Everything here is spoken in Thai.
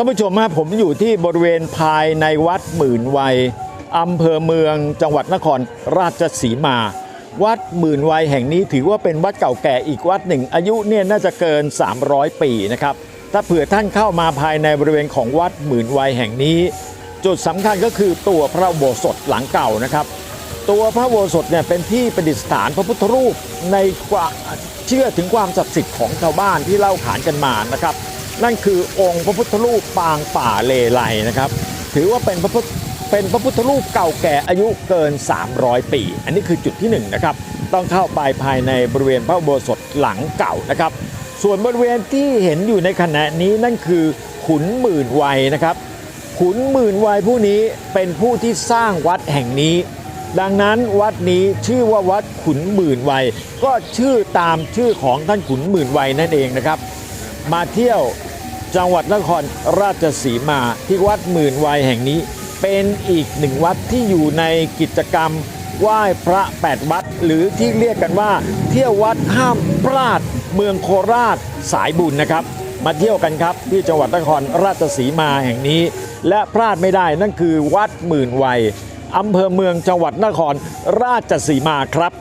ท่านผู้ชมฮะผมอยู่ที่บริเวณภายในวัดหมื่นวัยอำเภอเมืองจังหวัดนครราชสีมา วัดหมื่นวัยแห่งนี้ถือว่าเป็นวัดเก่าแก่อีกวัดหนึ่ง อายุเนี่ยน่าจะเกิน 300 ปีนะครับ ถ้าเผื่อท่านเข้ามาภายในบริเวณของวัดหมื่นวัยแห่งนี้ จุดสำคัญก็คือตัวพระโบสถหลังเก่านะครับ ตัวพระโบสถเนี่ยเป็นที่ประดิษฐานพระพุทธรูปในกว่าเชื่อถึงความศักดิ์สิทธิ์ของชาวบ้านที่เล่าขานกันมานะครับ นั่นคือองค์พระพุทธรูปปางป่าเลไลนะครับ ถือว่าเป็นพระพุทธเป็นพระพุทธรูปเก่าแก่อายุเกิน 300 ปี อันนี้คือจุดที่หนึ่งนะครับ ต้องเข้าไปภายในบริเวณพระอุโบสถหลังเก่านะครับ ส่วนบริเวณที่เห็นอยู่ในขณะนี้นั่นคือขุนหมื่นวัยนะครับ ขุนหมื่นวัยผู้นี้เป็นผู้ที่สร้างวัดแห่งนี้ ดังนั้นวัดนี้ชื่อว่าวัดขุนหมื่นวัยก็ชื่อตามชื่อของท่านขุนหมื่นวัยนั่นเองนะครับ มาเที่ยว จังหวัดนครราชสีมาที่วัดหมื่นวัยแห่งนี้ เป็นอีกหนึ่งวัดที่อยู่ในกิจกรรมไหว้พระแปดวัด หรือที่เรียกกันว่า เที่ยววัดห้ามพลาด เมืองโคราชสายบุญนะครับ มาเที่ยวกันครับที่จังหวัดนครราชสีมาแห่งนี้ และพลาดไม่ได้นั่นคือวัดหมื่นวัยอำเภอเมืองจังหวัดนครราชสีมาครับ